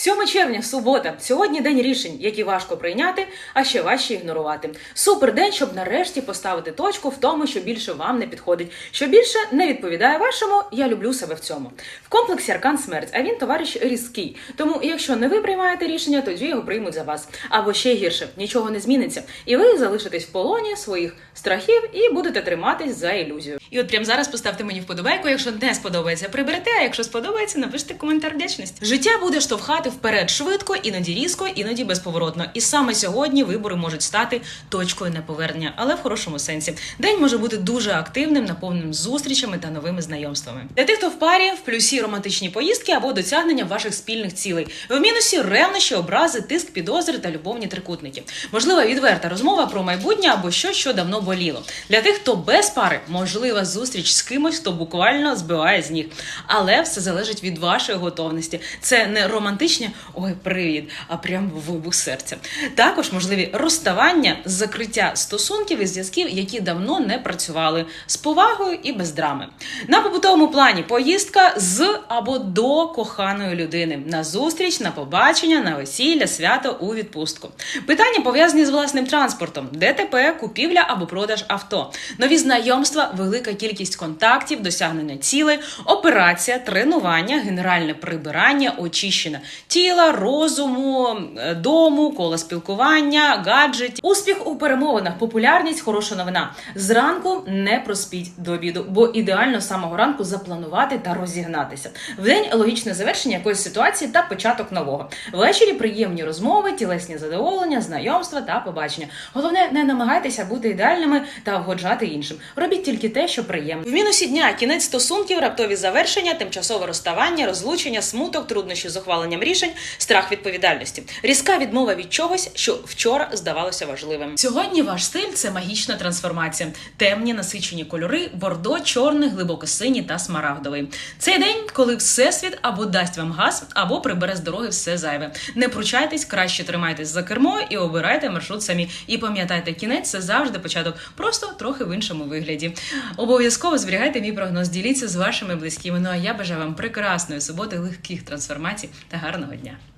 7 червня, субота. Сьогодні день рішень, які важко прийняти, а ще важче ігнорувати. Супер день, щоб нарешті поставити точку в тому, що більше вам не підходить, що більше не відповідає вашому. Я люблю себе в цьому. В комплексі Аркан смерть, а він товариш різкий. Тому, якщо не ви приймаєте рішення, тоді його приймуть за вас. Або ще гірше, нічого не зміниться, і ви залишитесь в полоні своїх страхів і будете триматись за ілюзію. І от прямо зараз поставте мені вподобайку, якщо не сподобається, приберете, а якщо сподобається, напишіть коментар вдячності. Життя буде штовхати вперед швидко, іноді різко, іноді безповоротно. І саме сьогодні вибори можуть стати точкою неповернення, але в хорошому сенсі. День може бути дуже активним, наповненим зустрічами та новими знайомствами. Для тих, хто в парі, в плюсі романтичні поїздки або досягнення ваших спільних цілей. В мінусі ревнощі, образи, тиск, підозри та любовні трикутники. Можлива відверта розмова про майбутнє або щось, що давно боліло. Для тих, хто без пари, можлива зустріч з кимось, хто буквально збиває з ніг. Але все залежить від вашої готовності. Це не романтичне ой, привід, а прям вибух серця. Також можливі розставання, закриття стосунків і зв'язків, які давно не працювали з повагою і без драми. На побутовому плані поїздка з або до коханої людини на зустріч, на побачення, на весілля, свято у відпустку. Питання пов'язані з власним транспортом, ДТП, купівля або продаж авто, нові знайомства, велика кількість контактів, досягнення цілей, операція, тренування, генеральне прибирання, очищення тіла, розуму, е, дому, кола спілкування, гаджетів. Успіх у перемовинах, популярність, хороша новина. Зранку не проспіть до обіду, бо ідеально з самого ранку запланувати та розігнатися. Вдень логічне завершення якоїсь ситуації та початок нового. Ввечері приємні розмови, тілесні задоволення, знайомства та побачення. Головне, не намагайтеся бути ідеальними та вгоджати іншим. Робіть тільки те, що приємно. В мінусі дня кінець стосунків, раптові завершення, тимчасове розставання, розлучення, смуток, труднощі з ухваленням рішень, страх відповідальності, різка відмова від чогось, що вчора здавалося важливим. Сьогодні ваш стиль це магічна трансформація, темні насичені кольори, бордо, чорний, глибоко-синій та смарагдовий. Цей день, коли всесвіт або дасть вам газ, або прибере з дороги все зайве. Не пручайтесь, краще тримайтесь за кермо і обирайте маршрут самі. І пам'ятайте, кінець це завжди початок, просто трохи в іншому вигляді. Обов'язково зберігайте мій прогноз, діліться з вашими близькими. Ну а я бажаю вам прекрасної суботи, легких трансформацій та гарного дня.